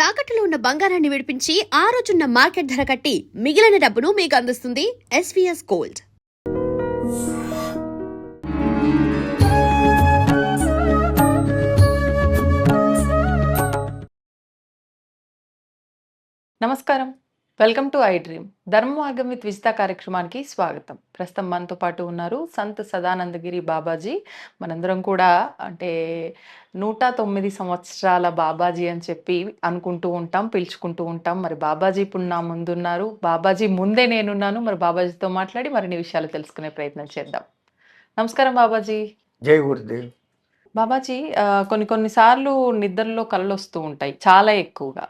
తాకట్టులో ఉన్న బంగారాన్ని విడిపించి ఆ రోజున్న మార్కెట్ ధర కట్టి మిగిలిన డబ్బును మీకు అందిస్తుంది ఎస్వీఎస్ గోల్డ్ నమస్కారం. Welcome to I dream. ధర్మ మార్గం విత్ విజిత కార్యక్రమానికి స్వాగతం. ప్రస్తుతం మనతో పాటు ఉన్నారు సంత్ సదానందగిరి బాబాజీ. మనందరం కూడా అంటే నూట తొమ్మిది సంవత్సరాల బాబాజీ అని చెప్పి అనుకుంటూ ఉంటాం పిలుచుకుంటూ ఉంటాం. మరి బాబాజీ ఇప్పుడు నా ముందున్నారు. బాబాజీ ముందే నేనున్నాను. మరి బాబాజీతో మాట్లాడి మరిన్ని విషయాలు తెలుసుకునే ప్రయత్నం చేద్దాం. నమస్కారం బాబాజీ. జై గురుదేవ్. బాబాజీ కొన్ని కొన్నిసార్లు నిద్రలో కళలు వస్తూ ఉంటాయి చాలా ఎక్కువగా.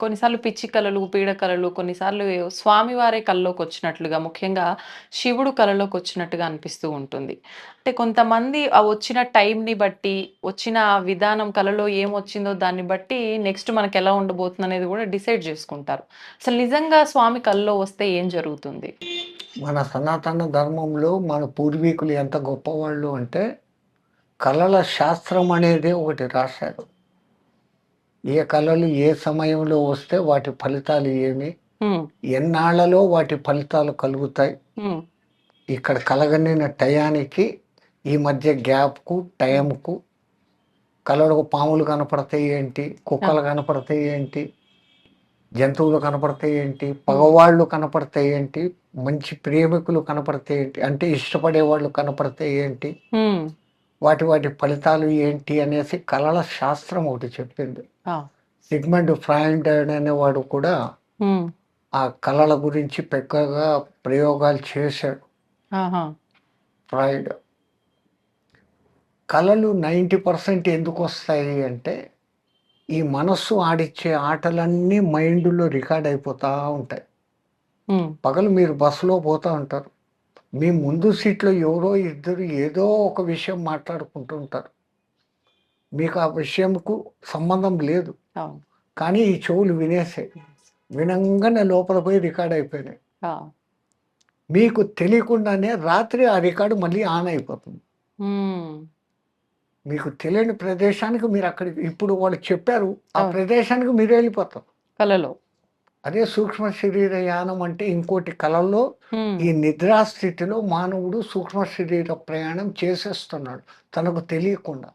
కొన్నిసార్లు పిచ్చి కళలు పీడ కళలు కొన్నిసార్లు స్వామివారే కళ్ళలోకి వచ్చినట్లుగా ముఖ్యంగా శివుడు కళలోకి వచ్చినట్టుగా అనిపిస్తూ ఉంటుంది. అంటే కొంతమంది ఆ వచ్చిన టైంని బట్టి వచ్చిన ఆ విధానం కళలో ఏమొచ్చిందో దాన్ని బట్టి నెక్స్ట్ మనకి ఎలా ఉండబోతుంది అనేది కూడా డిసైడ్ చేసుకుంటారు. అసలు నిజంగా స్వామి కళలో వస్తే ఏం జరుగుతుంది? మన సనాతన ధర్మంలో మన పూర్వీకులు ఎంత గొప్పవాళ్ళు అంటే కళల శాస్త్రం అనేది ఒకటి రాశారు. ఏ కళలు ఏ సమయంలో వస్తే వాటి ఫలితాలు ఏమి? ఎన్నాళ్ళలో వాటి ఫలితాలు కలుగుతాయి? ఇక్కడ కలగనిన టయానికి ఈ మధ్య గ్యాప్కు టైంకు కళలకు పాములు కనపడతాయి ఏంటి? కుక్కలు కనపడతాయి ఏంటి? జంతువులు కనపడతాయి ఏంటి? పగవాళ్ళు కనపడతాయి ఏంటి? మంచి ప్రేమికులు కనపడతాయి ఏంటి? అంటే ఇష్టపడే వాళ్ళు కనపడతాయి ఏంటి? వాటి వాటి ఫలితాలు ఏంటి అనేసి కళల శాస్త్రం ఒకటి చెప్పింది. సిగ్మండ్ ఫ్రాయిడ్ అనేవాడు కూడా ఆ కళల గురించి పెద్దగా ప్రయోగాలు చేశాడు. ఫ్రాయిడ్. కళలు నైంటీ పర్సెంట్ ఎందుకు వస్తాయి అంటే ఈ మనస్సు ఆడిచ్చే ఆటలన్నీ మైండ్లో రికార్డ్ అయిపోతూ ఉంటాయి. పగలు మీరు బస్సులో పోతూ ఉంటారు. మీ ముందు సీట్లో ఎవరో ఇద్దరు ఏదో ఒక విషయం మాట్లాడుకుంటూ ఉంటారు మీకు ఆ విషయంకు సంబంధం లేదు. కానీ ఈ చెవులు వినేసాయి. వినంగానే లోపల పోయి రికార్డ్ అయిపోయినాయి. మీకు తెలియకుండానే రాత్రి ఆ రికార్డు మళ్ళీ ఆన్ అయిపోతుంది. మీకు తెలియని ప్రదేశానికి మీరు అక్కడికి ఇప్పుడు వాళ్ళు చెప్పారు ఆ. ప్రదేశానికి మీరు వెళ్ళిపోతారు. కళలో అదే సూక్ష్మ శరీర యానం అంటే ఇంకోటి కళల్లో ఈ నిద్రాస్థితిలో మానవుడు సూక్ష్మ శరీర ప్రయాణం చేసేస్తున్నాడు. తనకు తెలియకుండా.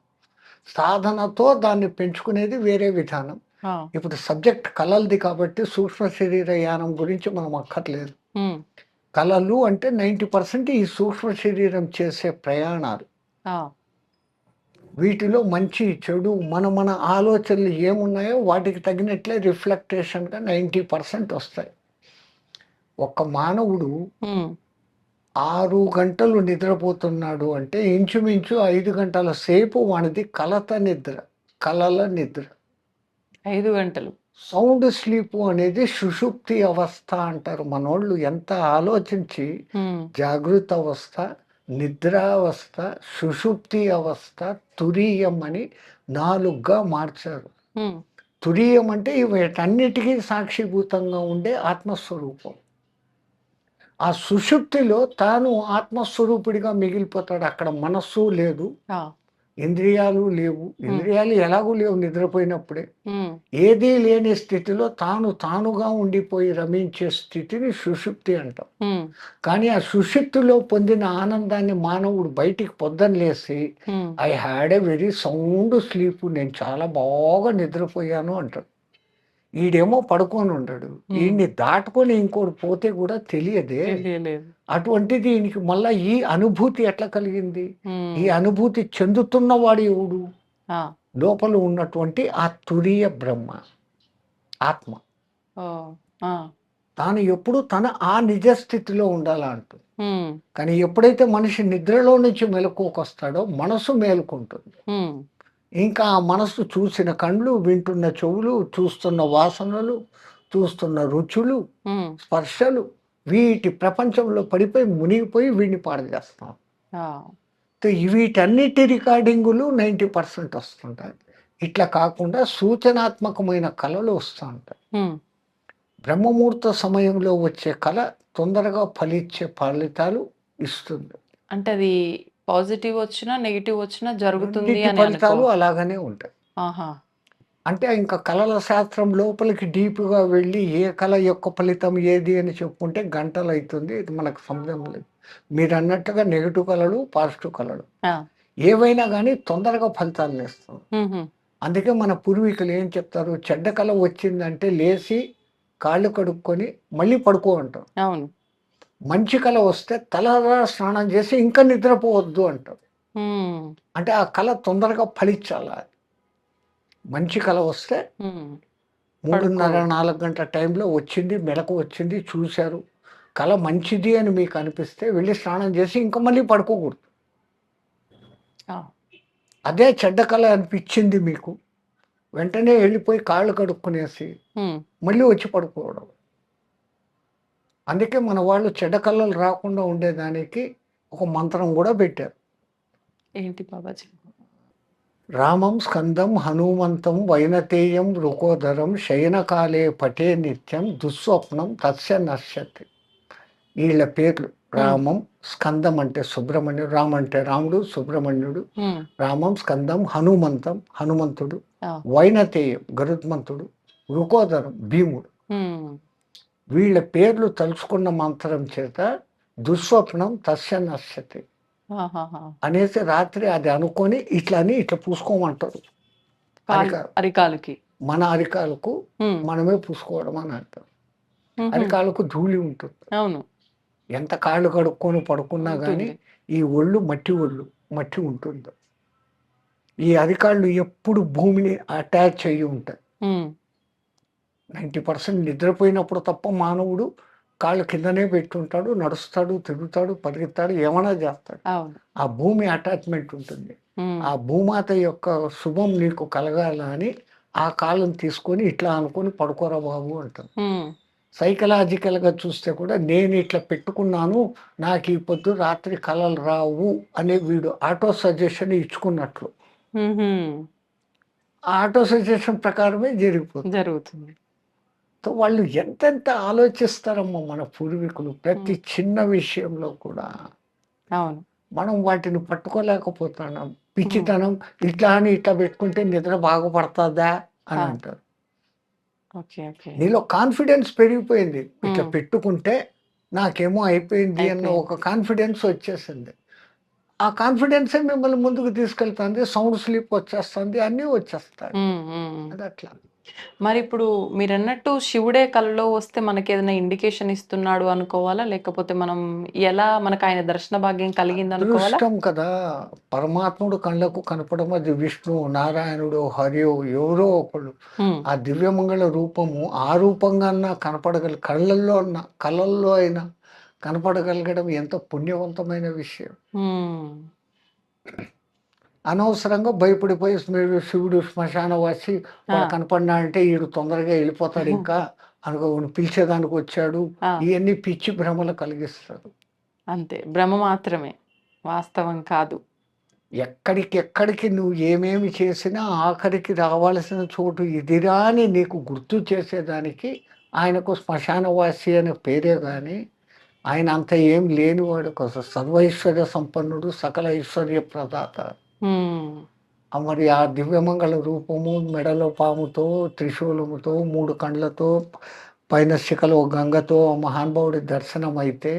సాధనతో దాన్ని పెంచుకునేది వేరే విధానం. ఇప్పుడు సబ్జెక్ట్ కళలది కాబట్టి సూక్ష్మ శరీర యానం గురించి మనం అక్కర్లేదు. కళలు అంటే నైంటీ పర్సెంట్ ఈ సూక్ష్మ శరీరం చేసే ప్రయాణాలు. వీటిలో మంచి చెడు మన మన ఆలోచనలు ఏమున్నాయో వాటికి తగినట్లే రిఫ్లెక్టేషన్గా నైంటీ పర్సెంట్ వస్తాయి. ఒక మానవుడు ఆరు గంటలు నిద్రపోతున్నాడు అంటే ఇంచుమించు ఐదు గంటల సేపు వానిది కలత నిద్ర కలల నిద్ర. ఐదు గంటలు. సౌండ్ స్లీప్ అనేది సుషుప్తి అవస్థ అంటారు మనోళ్ళు. ఎంత ఆలోచించి జాగృత అవస్థ నిద్రావస్థ సుషుప్తి అవస్థ తురీయం అని నాలుగుగా మార్చారు. తురీయం అంటే వీటన్నిటికీ సాక్షిభూతంగా ఉండే ఆత్మస్వరూపం. ఆ సుషుప్తిలో తాను ఆత్మస్వరూపుడిగా మిగిలిపోతాడు. అక్కడ మనస్సు లేదు. ఇంద్రియాలు లేవు. ఇంద్రియాలు ఎలాగూ లేవు నిద్రపోయినప్పుడే. ఏదీ లేని స్థితిలో తాను తానుగా ఉండిపోయి రమించే స్థితిని సుషుప్తి అంటాం. కానీ ఆ సుషుప్తిలో పొందిన ఆనందాన్ని మానవుడు బయటికి పొద్దునలేసి I had a very sound sleep నేను చాలా బాగా నిద్రపోయాను అంటాడు. ఈడేమో పడుకొని ఉండడు. ఈయన్ని దాటుకొని ఇంకోటి పోతే కూడా తెలియదే. అటువంటిది ఈయనకి మళ్ళా ఈ అనుభూతి ఎట్లా కలిగింది? ఈ అనుభూతి చెందుతున్నవాడు ఎవడు? లోపల ఉన్నటువంటి ఆ తురియ బ్రహ్మ ఆత్మ. తాను ఎప్పుడు తన ఆ నిజ స్థితిలో ఉండాలా అంటుంది. హ్మ్, కానీ ఎప్పుడైతే మనిషి నిద్రలో నుంచి మెలకువకొస్తాడో మనసు మేలుకుంటుంది. ఇంకా ఆ మనసు చూసిన కళ్ళు వింటున్న చెవులు చూస్తున్న వాసనలు చూస్తున్న రుచులు స్పర్శలు వీటి ప్రపంచంలో పడిపోయి మునిగిపోయి వీడిని పాడు చేస్తాం. వీటన్నిటి రికార్డింగులు నైంటీ పర్సెంట్ వస్తుంటాయి. ఇట్లా కాకుండా సూచనాత్మకమైన కళలు వస్తూ ఉంటాయి హ్మ్, బ్రహ్మముహూర్త సమయంలో వచ్చే కళ తొందరగా ఫలించే ఫలితాలు ఇస్తుంది. అంటే అది పాజిటివ్ వచ్చినా నెగిటివ్ వచ్చినా జరుగుతుంది అని ఫలితాలు అనుకో అలాగనే ఉంటాయి. ఆహా. అంటే ఇంకా కళల శాస్త్రం లోపలికి డీప్గా వెళ్ళి ఏ కళ యొక్క ఫలితం ఏది అని చెప్పుకుంటే గంటలు అవుతుంది ఇది మనకు సమయం లేదు. మీరు అన్నట్టుగా నెగిటివ్ కళలు పాజిటివ్ కళలు ఆ. ఏవైనా కానీ తొందరగా ఫలితాలను ఇస్తాం. అందుకే మన పూర్వీకులు ఏం చెప్తారు? చెడ్డ కళ వచ్చిందంటే లేచి కాళ్ళు కడుక్కొని మళ్ళీ పడుకో అంటారు. అవును. మంచి కళ వస్తే తలరా స్నానం చేసి ఇంకా నిద్రపోవద్దు అంటారు. అంటే ఆ కళ తొందరగా ఫలించాలి మంచి కళ వస్తే. మూడున్నర. నాలుగు గంటల టైంలో వచ్చింది మెలకు వచ్చింది చూశారు కళ మంచిది అని మీకు అనిపిస్తే వెళ్ళి స్నానం చేసి ఇంకా మళ్ళీ పడుకోకూడదు. అదే చెడ్డ కళ అనిపించింది మీకు వెంటనే వెళ్ళిపోయి కాళ్ళు కడుక్కునేసి. మళ్ళీ వచ్చి పడుకోవడం అందుకే మన వాళ్ళు చెడ్డ కళలు రాకుండా ఉండేదానికి ఒక మంత్రం కూడా పెట్టారు. ఏంటి బాబాజీ? రామం స్కందం హనుమంతం వైనతేయం రుకోదరం శయనకాలే పటే నిత్యం దుస్వప్నం తస్య నశ్యతి. వీళ్ళ పేర్లు రామం స్కందం అంటే సుబ్రహ్మణ్యుడు రామ్ అంటే రాముడు సుబ్రహ్మణ్యుడు. రామం స్కందం హనుమంతం హనుమంతుడు. వైనతేయం గరుత్మంతుడు. రుకోదరం భీముడు. వీళ్ళ పేర్లు తలుచుకున్న మంత్రం చేత దుస్వప్నం తస్య నశ్యతి. అనేసి రాత్రి అది అనుకొని ఇట్లా అని ఇట్లా పూసుకోమంటారు కాలు అరికా- అరికాలుకి మన అరికాలకు. మనమే పూసుకోవడం అని అంటారు. అరికాలకు ధూళి ఉంటుంది అవును ఎంత కాళ్ళు కడుక్కొని పడుకున్నా కానీ. ఈ ఒళ్ళు మట్టి ఒళ్ళు మట్టి ఉంటుంది ఈ అరికాళ్ళు ఎప్పుడు భూమిని అటాచ్ అయ్యి ఉంటాయి. నైంటీ పర్సెంట్ నిద్రపోయినప్పుడు తప్ప మానవుడు కాళ్ళు కిందనే పెట్టుంటాడు నడుస్తాడు తిరుగుతాడు పరిగెత్తాడు ఏమైనా చేస్తాడు. ఆ భూమి అటాచ్మెంట్ ఉంటుంది. ఆ భూమాత యొక్క శుభం నీకు కలగాలని ఆ కాళ్ళను తీసుకొని ఇట్లా అనుకొని పడుకోరా బాబు అంటారు. సైకలాజికల్గా చూస్తే కూడా నేను ఇట్లా పెట్టుకున్నాను నాకు ఈ పొద్దు రాత్రి కళలు రావు అనే వీడు ఆటో సజెషన్ ఇచ్చుకున్నట్లు. ఆటో సజెషన్ ప్రకారమే జరిగిపోతుంది. జరుగుతుంది. వాళ్ళు ఎంతెంత ఆలోచిస్తారమ్మా మన పూర్వీకులు ప్రతి చిన్న విషయంలో కూడా. అవును. మనం వాటిని పట్టుకోలేకపోతున్నాం. పిచ్చితనం ఇట్లా అని ఇట్లా పెట్టుకుంటే నిద్ర బాగుపడుతుందా అని. అంటారు. నీలో కాన్ఫిడెన్స్ పెరిగిపోయింది. ఇట్లా. పెట్టుకుంటే నాకేమో అయిపోయింది అన్న. ఒక కాన్ఫిడెన్స్ వచ్చేసింది. ఆ కాన్ఫిడెన్సే మిమ్మల్ని ముందుకు తీసుకెళ్తుంది. సౌండ్ స్లీప్ వచ్చేస్తుంది. అన్నీ వచ్చేస్తాయి. అది అట్లా. మరి ఇప్పుడు మీరు అన్నట్టు శివుడే కలలో వస్తే మనకి ఏదైనా ఇండికేషన్ ఇస్తున్నాడు అనుకోవాలా? లేకపోతే మనం ఎలా మనకు ఆయన దర్శన భాగ్యం కలిగింది అనుకోవాలా కదా. పరమాత్ముడు కళ్ళకు కనపడం అది విష్ణు నారాయణుడు హరియో ఎవరో ఒకళ్ళు. ఆ దివ్యమంగళ రూపము ఆ రూపంగా కనపడగల కళ్ళల్లో కళల్లో అయినా కనపడగలగడం ఎంత పుణ్యవంతమైన విషయం. అనవసరంగా భయపడిపోయి శివుడు శ్మశానవాసి వాడు. కనపడినా అంటే వీడు తొందరగా వెళ్ళిపోతాడు ఇంకా. అనుకో వాడిని పిలిచేదానికి వచ్చాడు. ఇవన్నీ పిచ్చి భ్రమలు కలిగిస్తారు అంతే. భ్రమ మాత్రమే. వాస్తవం కాదు. ఎక్కడికి ఎక్కడికి నువ్వు ఏమేమి చేసినా ఆఖరికి రావాల్సిన చోటు ఇదిరా అని నీకు గుర్తు చేసేదానికి ఆయనకు శ్మశానవాసి అనే పేరే కానీ ఆయన అంత ఏం లేనివాడు కోసం సర్వైశ్వర్య సంపన్నుడు సకల ఐశ్వర్య ప్రదాత. మరి ఆ దివ్యమంగళ రూపము మెడలో పాముతో త్రిశూలముతో మూడు కండ్లతో పైన శిఖలో గంగతో మహానుభావుడి దర్శనం అయితే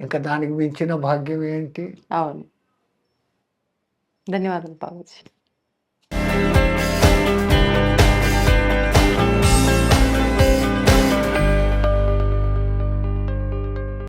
ఇంకా దానికి మించిన భాగ్యం ఏంటి? అవును. ధన్యవాదాలు బాబుజీ